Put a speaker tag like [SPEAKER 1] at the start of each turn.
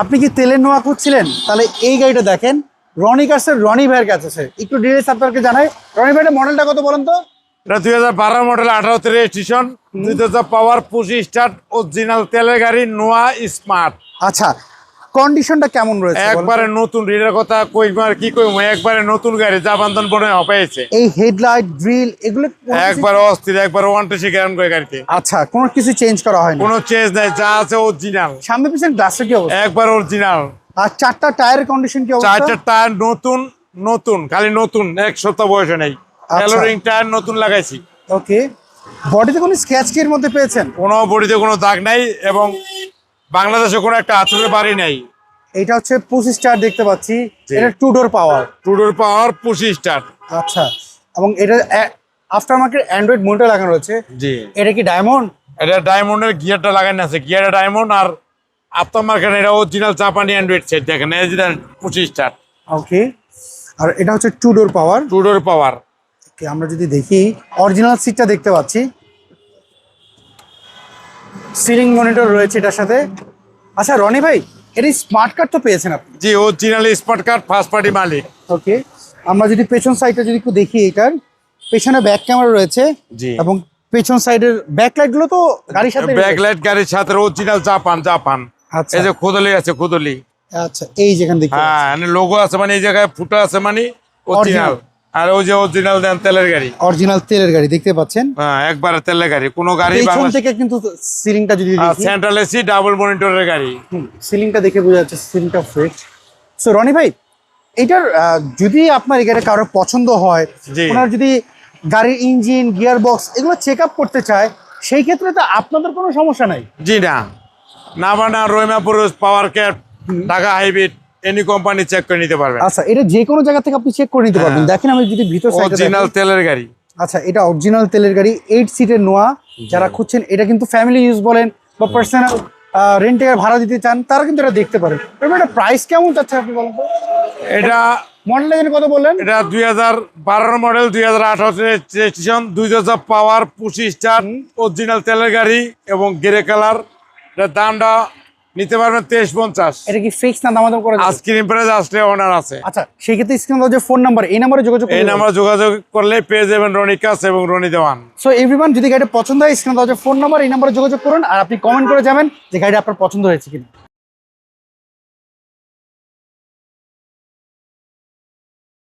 [SPEAKER 1] আপনি কি তেলের নোয়া খুঁজছিলেন? তাহলে এই গাড়িটা দেখেন। রনি কার্সের রনি ভাইয়ের কাছে আছে। একটু ডিটেলস আপনাকে জানাই। রনি ভাইয়ের মডেলটা কত বলেন তো?
[SPEAKER 2] এটা দুই হাজার বারো মডেল আঠারোতে রেজিস্ট্রেশন দুই হাজার পাওয়ার পঁচিশ স্টার্ট অরিজিনাল তেলের গাড়ি নোয়া স্মার্ট
[SPEAKER 1] আচ্ছা কন্ডিশনটা কেমন রয়েছে
[SPEAKER 2] একবারে নতুন রিডের কথা কইবার কি কইম একবারে নতুন গাড়ি যা বনে হপাইছে।
[SPEAKER 1] এই হেডলাইট ড্রিল এগুলো
[SPEAKER 2] একবার অস্থির একবার ওয়ান্টেসি গ্যারান করে গাড়িতে।
[SPEAKER 1] আচ্ছা কোনো কিছু চেঞ্জ করা হয়নি?
[SPEAKER 2] কোনো চেঞ্জ নাই যা আছে অরিজিনাল
[SPEAKER 1] সামনে পিছনে গ্লাসের কি অবস্থা?
[SPEAKER 2] একবার অরিজিনাল
[SPEAKER 1] আর চারটা টায়ারের কন্ডিশন কি অবস্থা?
[SPEAKER 2] চারটা টায়ার নতুন নতুন খালি নতুন এক সপ্তাহ বয়সে নেই।
[SPEAKER 1] আচ্ছা।
[SPEAKER 2] টায়ার নতুন লাগাইছি।
[SPEAKER 1] ওকে বডিতে কোনো স্ক্র্যাচ কি এর মধ্যে পেয়েছেন?
[SPEAKER 2] কোনো বডিতে কোনো দাগ নাই এবং বাংলাদেশে কোনো একটা আতুরের বাড়ি নেই।
[SPEAKER 1] এটা হচ্ছে পঁচিশ টায়ার দেখতে পাচ্ছি। এটা টু ডোর পাওয়ার
[SPEAKER 2] টুডোর পাওয়ার পঁচিশ স্টার্ট
[SPEAKER 1] আচ্ছা। এবং এটা আফটার মার্কেট অ্যান্ড্রয়েড মোটর লাগানো রয়েছে।
[SPEAKER 2] জি।
[SPEAKER 1] এটা কি ডায়মন্ড
[SPEAKER 2] এটা ডায়মন্ডের গিয়ারটা লাগানো আছে। গিয়ারটা ডায়মন্ড আর আপনার মার্কেট এটা অরিজিনাল জাপানি অ্যান্ড্রয়েড সেট দেখেন অরিজিনাল পঁচিশ স্টার্ট
[SPEAKER 1] ওকে আর এটা হচ্ছে টু ডোর পাওয়ার
[SPEAKER 2] টুডোর পাওয়ার
[SPEAKER 1] ওকে আমরা যদি দেখি অরিজিনাল সিটটা দেখতে পাচ্ছি। সিলিং মনিটর রয়েছে এটার সাথে। আচ্ছা রনি ভাই এর স্মার্ট কার্ড তো পেয়েছেন আপনি।
[SPEAKER 2] জি original smart card first party মালিক।
[SPEAKER 1] ওকে আমরা যদি পেছন সাইডটা যদি একটু দেখি এটার পেছনে ব্যাক ক্যামেরা রয়েছে
[SPEAKER 2] জি।
[SPEAKER 1] এবং পেছন সাইডের ব্যাকলাইটগুলো তো গাড়ির সাথে
[SPEAKER 2] ব্যাকলাইট গাড়ির সাথে অরিজিনাল জাপান জাপান
[SPEAKER 1] আচ্ছা।
[SPEAKER 2] এই যে খুদলি আছে খুদলি।
[SPEAKER 1] আচ্ছা এই যেখানে দেখতে
[SPEAKER 2] হ্যাঁ লোগো আছে মানে এই জায়গায় ফুটো আছে মানে অরিজিনাল। আর ওই যে অরিজিনাল দেন তেলের গাড়ি।
[SPEAKER 1] অরিজিনাল তেলের গাড়ি দেখতে পাচ্ছেন?
[SPEAKER 2] হ্যাঁ একবারে তেলের গাড়ি কোনো গাড়ি
[SPEAKER 1] পেছন থেকে কিন্তু সিলিংটা যদি দেখি
[SPEAKER 2] সেন্ট্রাল এসি ডাবল মনিটরের গাড়ি।
[SPEAKER 1] সিলিংটা দেখে বোঝা যাচ্ছে সিলিংটা ফ্রেশ সো রনি ভাই এটার যদি আপনার এই গাড়ি কারোর পছন্দ হয়। ওনার যদি গাড়ির ইঞ্জিন গিয়ার বক্স এগুলো চেক আপ করতে চায় সেই ক্ষেত্রে তো আপনাদের কোনো সমস্যা নাই।
[SPEAKER 2] জি না। না বানা রহিমা power cat Dhaka hybrid any company check করে নিতে পারবেন।
[SPEAKER 1] আচ্ছা এটা যে কোনো জায়গা থেকে আপনি চেক করে নিতে পারবেন।
[SPEAKER 2] হ্যাঁ।
[SPEAKER 1] দেখেন আমি যদি ভিতর
[SPEAKER 2] অরিজিনাল তেলের গাড়ি।
[SPEAKER 1] আচ্ছা এটা অরিজিনাল তেলের গাড়ি এইট সিটের নোয়া। যারা খুঁজছেন এটা কিন্তু ফ্যামিলি ইউজ বলেন বা পার্সোনাল রেন্টে ভাড়া দিতে চান তারা কিন্তু এটা দেখতে পারেন। এটা প্রাইস কেমন যাচ্ছে আপনি বলেন
[SPEAKER 2] এটা
[SPEAKER 1] মডেলটা যেন কত বললেন।
[SPEAKER 2] এটা দুই হাজার বারোর মডেল দুই হাজার আঠারো রেজিস্ট্রেশন দুই হাজার পাওয়ার পঁচিশ স্টার অরিজিনাল তেলের গাড়ি এবং গ্রে কালার এটার দামটা নিতে পারবেন তেইশ পঞ্চাশ।
[SPEAKER 1] এটা কি ফিক্স না দামাদাম করে
[SPEAKER 2] আইসক্রিম প্রাইস আসলে অনার আছে।
[SPEAKER 1] আচ্ছা সেই ক্ষেত্রে স্ক্রিন যে ফোন নাম্বার এই নাম্বারে যোগাযোগ
[SPEAKER 2] এই নাম্বারে যোগাযোগ করলে পেয়ে যাবেন রনি কাস এবং রনি দেওয়ান।
[SPEAKER 1] সো এভরিওয়ান যদি গাড়িটা পছন্দ হয় স্ক্রিন যে ফোন নাম্বার এই নাম্বারে যোগাযোগ করুন আর আপনি কমেন্ট করে যাবেন যে গাড়িটা আপনার পছন্দ হয়েছে কিনা।